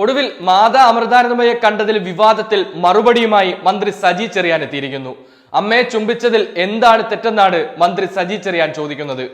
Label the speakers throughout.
Speaker 1: ഒടുവിൽ മാതാ അമൃതാനന്ദമയെ കണ്ടതിൽ വിവാദത്തിൽ മറുപടിയുമായി മന്ത്രി സജി ചെറിയാൻ എത്തിയിരിക്കുന്നു. അമ്മയെ ചുംബിച്ചതിൽ എന്താണ് തെറ്റെന്നാണ് മന്ത്രി സജി ചെറിയാൻ ചോദിക്കുന്നത്.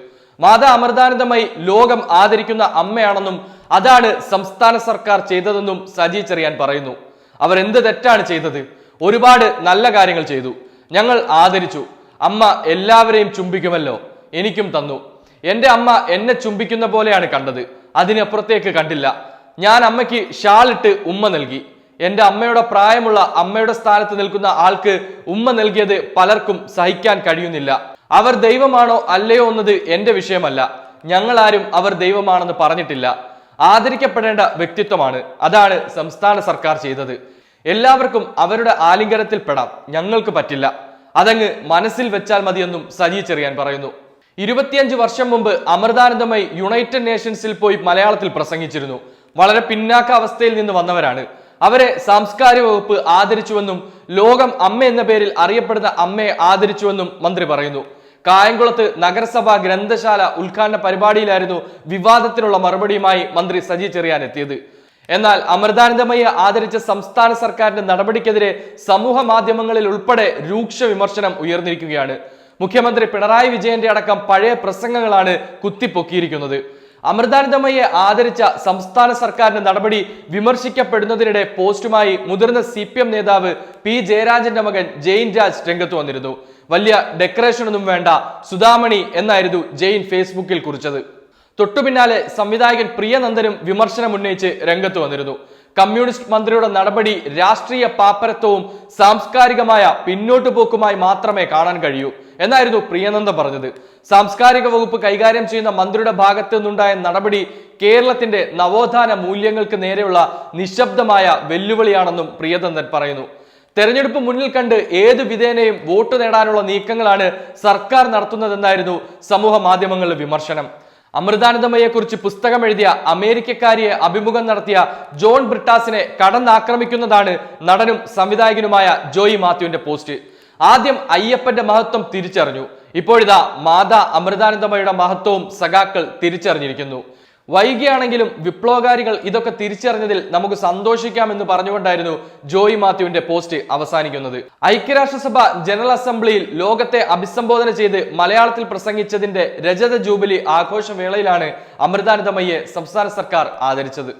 Speaker 1: മാതാ അമൃതാനന്ദമയി ലോകം ആദരിക്കുന്ന അമ്മയാണെന്നും അതാണ് സംസ്ഥാന സർക്കാർ ചെയ്തതെന്നും സജി ചെറിയാൻ പറയുന്നു. അവർ എന്ത് തെറ്റാണ് ചെയ്തത്? ഒരുപാട് നല്ല കാര്യങ്ങൾ ചെയ്തു. ഞങ്ങൾ ആദരിച്ചു. അമ്മ എല്ലാവരെയും ചുംബിക്കുമല്ലോ. എനിക്കും തന്നു. എന്റെ അമ്മ എന്നെ ചുംബിക്കുന്ന പോലെയാണ് കണ്ടത്. അതിനപ്പുറത്തേക്ക് കണ്ടില്ല. ഞാൻ അമ്മയ്ക്ക് ഷാളിട്ട് ഉമ്മ നൽകി. എന്റെ അമ്മയുടെ പ്രായമുള്ള അമ്മയുടെ സ്ഥാനത്ത് നിൽക്കുന്ന ആൾക്ക് ഉമ്മ നൽകിയത് പലർക്കും സഹിക്കാൻ കഴിയുന്നില്ല. അവർ ദൈവമാണോ അല്ലയോ എന്നത് എന്റെ വിഷയമല്ല. ഞങ്ങളാരും അവർ ദൈവമാണെന്ന് പറഞ്ഞിട്ടില്ല. ആദരിക്കപ്പെടേണ്ട വ്യക്തിത്വമാണ്. അതാണ് സംസ്ഥാന സർക്കാർ ചെയ്തത്. എല്ലാവർക്കും അവരുടെ ആലിംഗനത്തിൽ പെടാം. ഞങ്ങൾക്ക് പറ്റില്ല. അതങ്ങ് മനസ്സിൽ വെച്ചാൽ മതിയെന്നും സജി ചെറിയാൻ പറയുന്നു. ഇരുപത്തിയഞ്ച് വർഷം മുമ്പ് അമൃതാനന്ദമായി യുണൈറ്റഡ് നേഷൻസിൽ പോയി മലയാളത്തിൽ പ്രസംഗിച്ചിരുന്നു. വളരെ പിന്നാക്ക അവസ്ഥയിൽ നിന്ന് വന്നവരാണ്. അവരെ സാംസ്കാരിക വകുപ്പ് ആദരിച്ചുവെന്നും ലോകം അമ്മ എന്ന പേരിൽ അറിയപ്പെടുന്ന അമ്മയെ ആദരിച്ചുവെന്നും മന്ത്രി പറയുന്നു. കായംകുളത്ത് നഗരസഭാ ഗ്രന്ഥശാല ഉദ്ഘാടന പരിപാടിയിലായിരുന്നു വിവാദത്തിനുള്ള മറുപടിയുമായി മന്ത്രി സജി ചെറിയാൻ എത്തിയത്. എന്നാൽ അമൃതാനന്ദമയെ ആദരിച്ച സംസ്ഥാന സർക്കാരിന്റെ നടപടിക്കെതിരെ സമൂഹ മാധ്യമങ്ങളിൽ ഉൾപ്പെടെ രൂക്ഷ വിമർശനം ഉയർന്നിരിക്കുകയാണ്. മുഖ്യമന്ത്രി പിണറായി വിജയന്റെ അടക്കം പഴയ പ്രസംഗങ്ങളാണ് കുത്തിപ്പൊക്കിയിരിക്കുന്നത്. അമൃതാനന്ദമയെ ആദരിച്ച സംസ്ഥാന സർക്കാരിന്റെ നടപടി വിമർശിക്കപ്പെടുന്നതിനിടെ പോസ്റ്റുമായി മുതിർന്ന സി പി എം നേതാവ് പി ജയരാജന്റെ മകൻ ജെയിൻ രാജ് രംഗത്ത് വന്നിരുന്നു. വലിയ ഡെക്കറേഷനൊന്നും വേണ്ട സുധാമണി എന്നായിരുന്നു ജെയിൻ ഫേസ്ബുക്കിൽ കുറിച്ചത്. തൊട്ടു പിന്നാലെ സംവിധായകൻ പ്രിയനന്ദനും വിമർശനം ഉന്നയിച്ച് രംഗത്ത് വന്നിരുന്നു. കമ്മ്യൂണിസ്റ്റ് മന്ത്രിയുടെ നടപടി രാഷ്ട്രീയ പാപ്പരത്വവും സാംസ്കാരികമായ പിന്നോട്ടു പോക്കുമായി മാത്രമേ കാണാൻ കഴിയൂ എന്നായിരുന്നു പ്രിയനന്ദ പറഞ്ഞത്. സാംസ്കാരിക വകുപ്പ് കൈകാര്യം ചെയ്യുന്ന മന്ത്രിയുടെ ഭാഗത്തു നിന്നുണ്ടായ നടപടി കേരളത്തിന്റെ നവോത്ഥാന മൂല്യങ്ങൾക്ക് നേരെയുള്ള നിശബ്ദമായ വെല്ലുവിളിയാണെന്നും പ്രിയനന്ദൻ പറയുന്നു. തെരഞ്ഞെടുപ്പ് മുന്നിൽ കണ്ട് ഏത് വിധേനയും വോട്ട് നേടാനുള്ള നീക്കങ്ങളാണ് സർക്കാർ നടത്തുന്നതെന്നായിരുന്നു സമൂഹ മാധ്യമങ്ങളിലെ വിമർശനം. അമൃതാനന്ദമയെക്കുറിച്ച് പുസ്തകം എഴുതിയ അമേരിക്കക്കാരിയെ അഭിമുഖം നടത്തിയ ജോൺ ബ്രിട്ടാസിനെ കടന്നാക്രമിക്കുന്നതാണ് നടനും സംവിധായകനുമായ ജോയി മാത്യുവിന്റെ പോസ്റ്റ്. ആദ്യം അയ്യപ്പന്റെ മഹത്വം തിരിച്ചറിഞ്ഞു. ഇപ്പോഴിതാ മാതാ അമൃതാനന്ദമയുടെ മഹത്വവും സഖാക്കൾ തിരിച്ചറിഞ്ഞിരിക്കുന്നു. വൈകിയാണെങ്കിലും വിപ്ലവകാരികൾ ഇതൊക്കെ തിരിച്ചറിഞ്ഞതിൽ നമുക്ക് സന്തോഷിക്കാമെന്ന് പറഞ്ഞുകൊണ്ടായിരുന്നു ജോയി മാത്യുവിന്റെ പോസ്റ്റ് അവസാനിക്കുന്നത്. ഐക്യരാഷ്ട്രസഭ ജനറൽ അസംബ്ലിയിൽ ലോകത്തെ അഭിസംബോധന ചെയ്ത് മലയാളത്തിൽ പ്രസംഗിച്ചതിന്റെ രജത ജൂബിലി ആഘോഷവേളയിലാണ് അമൃതാനന്ദമയ്യെ സംസ്ഥാന സർക്കാർ ആദരിച്ചത്.